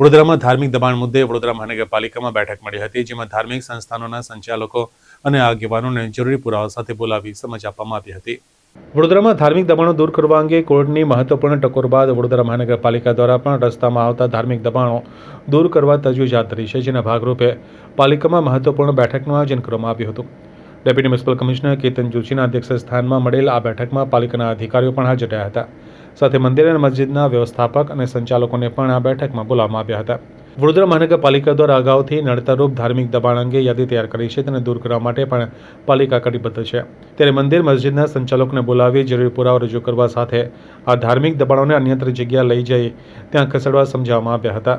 વડોદરામાં ધાર્મિક દબાણ મુદ્દે વડોદરા મહાનગરપાલિકામાં બેઠક મળી હતી, જેમાં ધાર્મિક સંસ્થાનોના સંચાલકો અને આગેવાનોને જરૂરી પુરાવા સાથે બોલાવી સમજ આપવામાં આવી હતી. વડોદરામાં ધાર્મિક દબાણો દૂર કરવા અંગે કોર્ટની મહત્વપૂર્ણ ટકોર બાદ વડોદરા મહાનગરપાલિકા દ્વારા પણ રસ્તામાં આવતા ધાર્મિક દબાણો દૂર કરવા તજવીજ હાથ ધરી છે, જેના ભાગરૂપે પાલિકામાં મહત્વપૂર્ણ બેઠકનું આયોજન કરવામાં આવ્યું હતું. ડેપ્યુટી મ્યુનિસિપલ કમિશનર કેતન જોશીના અધ્યક્ષ સ્થાનમાં મળેલ આ બેઠકમાં પાલિકાના અધિકારીઓ પણ હાજર રહ્યા હતા. સાથે મંદિર અને મસ્જિદના વ્યવસ્થાપક અને સંચાલકોને પણ આ બેઠકમાં બોલાવવામાં આવ્યા હતા. વડોદરા મહાનગરપાલિકા દ્વારા અગાઉથી નડતરરૂપ ધાર્મિક દબાણ અંગે યાદી તૈયાર કરી છે તેને દૂર કરવા માટે પણ પાલિકા કટિબદ્ધ છે. ત્યારે મંદિર, મસ્જિદના સંચાલકોને બોલાવી જરૂરી પુરાવા રજૂ કરવા સાથે આ ધાર્મિક દબાણોને અન્યત્ર જગ્યા લઈ જઈ ત્યાં ખસેડવા સમજાવવામાં આવ્યા હતા.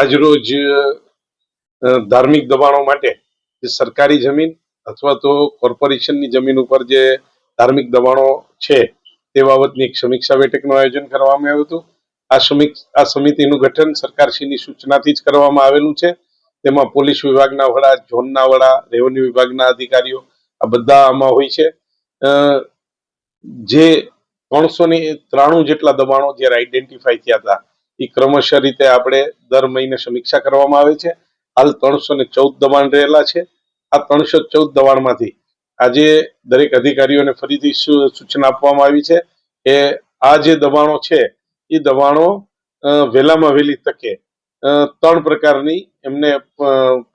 આજરોજ ધાર્મિક દબાણો માટે સરકારી જમીન અથવા તો કોર્પોરેશનની જમીન ઉપર જે ધાર્મિક દબાણો છે તે બાબતની એક સમીક્ષા બેઠકનું આયોજન કરવામાં આવ્યું હતું. આ સમીક્ષ આ સમિતિનું ગઠન સરકારશ્રીની સૂચનાથી જ કરવામાં આવેલું છે. તેમાં પોલીસ વિભાગના વડા, ઝોનના વડા, રેવન્યુ વિભાગના અધિકારીઓ, આ બધા આમાં હોય છે. જે ત્રણસો ને ત્રાણું જેટલા દબાણો જ્યારે આઈડેન્ટિફાઈ થયા હતા, એ ક્રમશઃ રીતે આપણે દર મહિને સમીક્ષા કરવામાં આવે છે. હાલ ત્રણસો ને ચૌદ દબાણ રહેલા છે. આ ત્રણસો ચૌદ દબાણમાંથી આજે દરેક અધિકારીઓને ફરીથી સૂચના આપવામાં આવી છે કે આ જે દબાણો છે, એ દબાણો વહેલામાં વહેલી તકે ત્રણ પ્રકારની એમને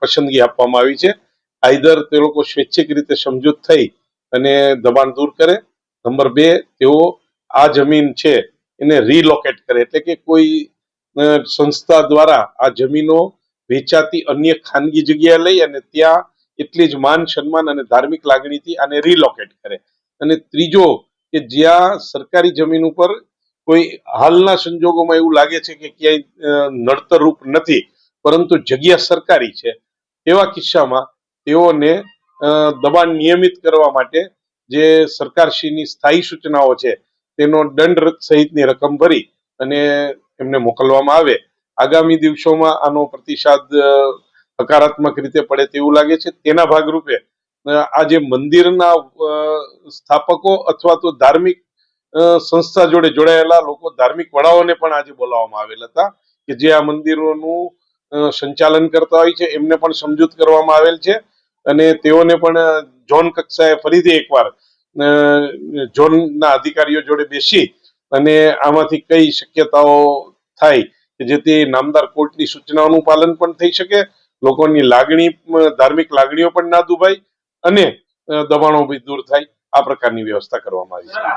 પસંદગી આપવામાં આવી છે. આઈધર તે લોકો સ્વૈચ્છિક રીતે સમજૂત થઈ અને દબાણ દૂર કરે. નંબર બે, તેઓ આ જમીન છે, એને રીલોકેટ કરે. એટલે કે કોઈ સંસ્થા દ્વારા આ જમીનો વેચાતી અન્ય ખાનગી જગ્યાએ લઈ અને ત્યાં એટલી જ માન, સન્માન અને ધાર્મિક લાગણીથી આને રીલોકેટ કરે. અને ત્રીજો કે જ્યાં સરકારી જમીન ઉપર કોઈ હાલના સંજોગોમાં એવું લાગે છે કે ક્યાંય નડતરરૂપ નથી, પરંતુ જગ્યા સરકારી છે, એવા કિસ્સામાં તેઓને દબાણ નિયમિત કરવા માટે જે સરકારશ્રીની સ્થાયી સૂચનાઓ છે, તેનો દંડ સહિતની રકમ ભરી અને એમને મોકલવામાં આવે. આગામી દિવસોમાં આનો પ્રતિસાદ હકારાત્મક રીતે પડે તેવું લાગે છે. તેના ભાગરૂપે આ જે મંદિરના સ્થાપકો અથવા તો ધાર્મિક સંસ્થા જોડે જોડાયેલા લોકો, ધાર્મિક વડાઓને પણ આજે બોલાવવામાં આવેલા હતા કે જે આ મંદિરોનું સંચાલન કરતા હોય છે. એમને પણ સમજૂત કરવામાં આવેલ છે અને તેઓને પણ ઝોન કક્ષાએ ફરીથી એકવાર ઝોનના અધિકારીઓ જોડે બેસી અને આમાંથી કઈ શક્યતાઓ થાય કે જેથી નામદાર કોર્ટની સૂચનાઓનું પાલન પણ થઈ શકે લોકોની લાગણી ધાર્મિક લાગણીઓ પણ ના દુભાય અને દબાણો બી દૂર થાય. આ પ્રકારની વ્યવસ્થા કરવામાં આવી છે.